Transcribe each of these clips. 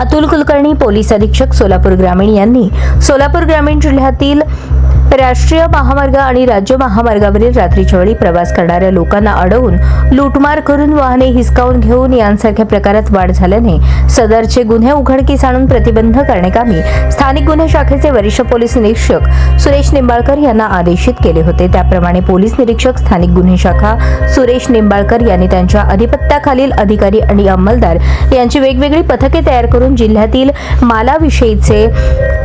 Atul Kulkarni police अधीक्षक सोलापूर ग्रामीण यांनी सोलापूर ग्रामीण जिल्ह्यातील राष्ट्रीय महामार्ग आणि राज्य महामार्गावरील रात्रीच्या वेळी प्रवास करणाऱ्या लोकांना अडवून लूटमार करून वाहने हिसकावून घेऊन यांसारख्या प्रकारात वाढ झाल्याने सदरचे गुन्हे उघडकीस आणून प्रतिबंध करण्याकामी स्थानिक गुन्हे शाखेचे वरिष्ठ पोलीस निरीक्षक सुरेश निंबाळकर यांना आदेशित केले होते. त्याप्रमाणे पोलीस निरीक्षक स्थानिक गुन्हे शाखा सुरेश निंबाळकर यांनी त्यांच्या अधिपत्याखालील अधिकारी आणि अंमलदार यांची वेगवेगळी पथके तयार करून जिल्ह्यातील मालाविषयीचे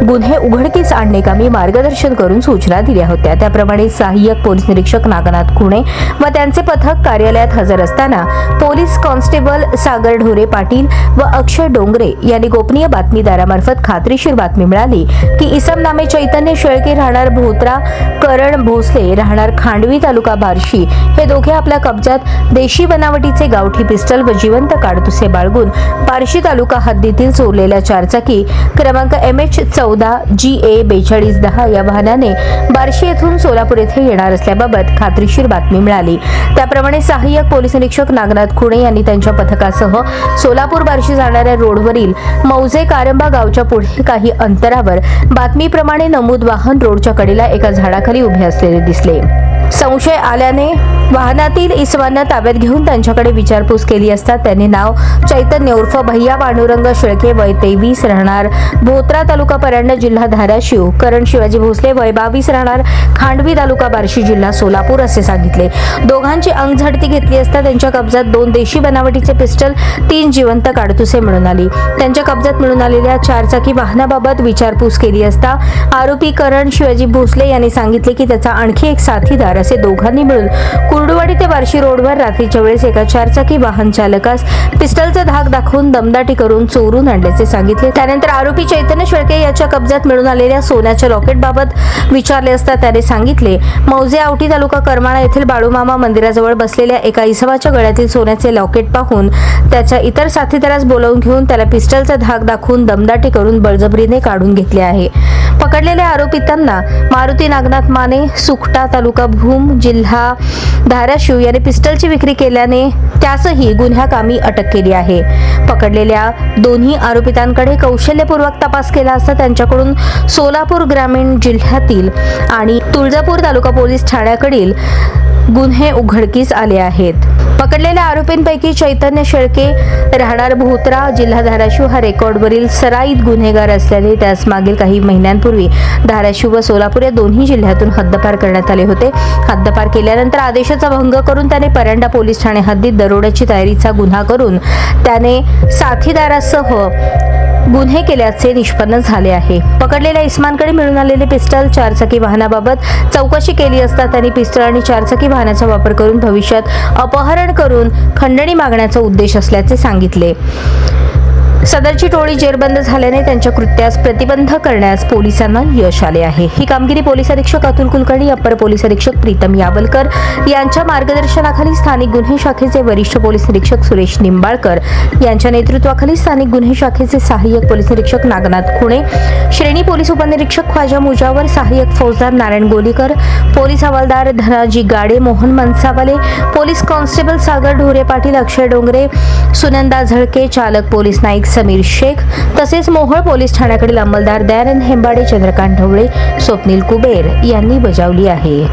गुन्हे उघडकीस आणणेकामी मार्गदर्शन करून सूचना दिल्या होत्या. त्याप्रमाणे सहाय्यक पोलीस निरीक्षक नागनाथ खुणे व त्यांचे पथक कार्यालयात हजर असताना पोलीस कॉन्स्टेबल सागर ढोरे पाटील व अक्षय डोंगरे यांनी गोपनीय बातमीदारामार्फत खात्रीशीर बातमी मिळाली की इसम नामे चैतन्य शेळके राहणार भोत्रा करण भोसले राहणार खांडवी तालुका बार्शी. हे दोघे आपल्या कब्जात देशी बनावटीचे गावठी पिस्टल व जिवंत काडतुसे बाळगून बार्शी तालुका हद्दीतील चोरलेल्या चारचाकी क्रमांक एम एच चौदा जी ए बेचाळीस दहा या वाहनाने बार्शी येथून सोलापूर येथे येणार असल्याबाबत खात्रीशीर बातमी मिळाली. त्याप्रमाणे सहाय्यक पोलीस निरीक्षक नागनाथ खुणे यांनी त्यांच्या पथकासह सोलापूर बार्शी जाणाऱ्या रोडवरील मौजे कारंबा गावच्या पुढे काही अंतरावर बातमीप्रमाणे नमूद वाहन रोडच्या कडेला एका झाडाखाली उभे असलेले दिसले. संशय आल्याने वाहनातील इसमांना ताब्यात घेऊन त्यांच्याकडे विचारपूस केली असता त्यांनी नाव चैतन्य उर्फ भैया पांडुरंग शेळके वय तेवीस राहणार. भोत्रा तालुका परांडा जिल्हा धाराशिव. करण शिवाजी भोसले वय बावीस राहणार. खांडवी तालुका बार्शी जिल्हा सोलापूर असे सांगितले. दोघांची अंग झडती घेतली असता त्यांच्या कब्जात दोन देशी बनावटीचे पिस्टल तीन जिवंत काडतुसे मिळून आली. त्यांच्या कब्जात मिळून आलेल्या चारचाकी वाहनाबाबत विचारपूस केली असता आरोपी करण शिवाजी भोसले यांनी सांगितले की त्याचा आणखी एक साथीदार असे दोघांनी मिळून कुर्डुवाडी ते बार्शी रोडवर रात्रीच्या वेळेस एका चारचाकी वाहन चालकास पिस्टलचा धाक दाखवून दमदाटी करून चोरून आणल्याचे सांगितले. त्यानंतर आरोपी चैतन्य शेळके याच्या कब्जात मिळून आलेल्या सोन्याच्या रॉकेट बाबत विचारले असता त्याने सांगितले मौजे आवटी तालुका करमाळा येथील बाळूमामा मंदिराजवळ बसलेल्या एका इसवाच्या गळ्यातील सोन्याचे लॉकेट पाहून त्याच्या इतर साथीदारास बोलावून घेऊन त्याला पिस्टलचा धाक दाखवून दमदाटी करून बळजबरीने काढून घेतले आहे. पकडलेल्या आरोपितांना मारुती नागनाथ माने सुकटा तालुका भूम जिल्हा धाराशिव याने पिस्टलची विक्री केल्याने त्यासही गुन्ह्याकामी अटक केली आहे. पकडलेल्या दोन्ही आरोपितांकडे कौशल्यपूर्वक तपास केला असता त्यांच्याकडून सोलापूर ग्रामीण जिल्ह्यातील आणि तुळजापूर तालुका पोलीस ठाण्याकडील गुन्हे उघडकीस आले आहेत. पकडलेल्या आरोपींपैकी चैतन्य शेळके राहणार भोत्रा जिल्हा धाराशिव हा रेकॉर्डवरील सराईत गुन्हेगार असल्याने त्यास मागील काही महिन्यांपूर्वी धाराशिव व सोलापूर या दोन्ही जिल्ह्यातून हद्दपार करण्यात आले होते. हद्दपार केल्यानंतर आदेशाचा भंग करून त्याने परंडा पोलीस ठाणे हद्दीत दरोड्याची तयारीचा गुन्हा करून त्याने साथीदारासह गुन्हे केल्याचे निष्पन्न झाले आहे. पकडलेल्या इस्मानकडे मिळून आलेले पिस्टल चारचाकी वाहनाबाबत चौकशी केली असता त्यांनी पिस्टल आणि चारचाकी वाहनाचा वापर करून भविष्यात अपहरण करून खंडणी मागण्याचा उद्देश असल्याचे सांगितले. सदरची टोळी जेरबंद झाल्याने त्यांच्या कृत्यास प्रतिबंध करण्यास पोलिसांना यश आले आहे. ही कामगिरी पोलीस अधीक्षक अतुल कुलकर्णी अप्पर पोलीस अधीक्षक प्रीतम यावलकर यांच्या मार्गदर्शनाखाली स्थानिक गुन्हे शाखेचे वरिष्ठ पोलीस निरीक्षक सुरेश निंबाळकर यांच्या नेतृत्वाखाली स्थानिक गुन्हे शाखेचे सहाय्यक पोलीस निरीक्षक नागनाथ खुणे श्रेणी पोलीस उपनिरीक्षक ख्वाजा मुजावर सहाय्यक फौजदार नारायण गोलीकर पोलीस हवालदार धनाजी गाडे मोहन मनसावाले पोलीस कॉन्स्टेबल सागर ढोरे पाटील अक्षय डोंगरे सुनंदा झळके चालक पोलीस नाईक समीर शेख तसेच मोहोळ पोलीस ठाण्याकडील अंमलदार दयानंद हेंबाडे चंद्रकांत ढवळे स्वप्नील कुबेर यांनी बजावली आहे.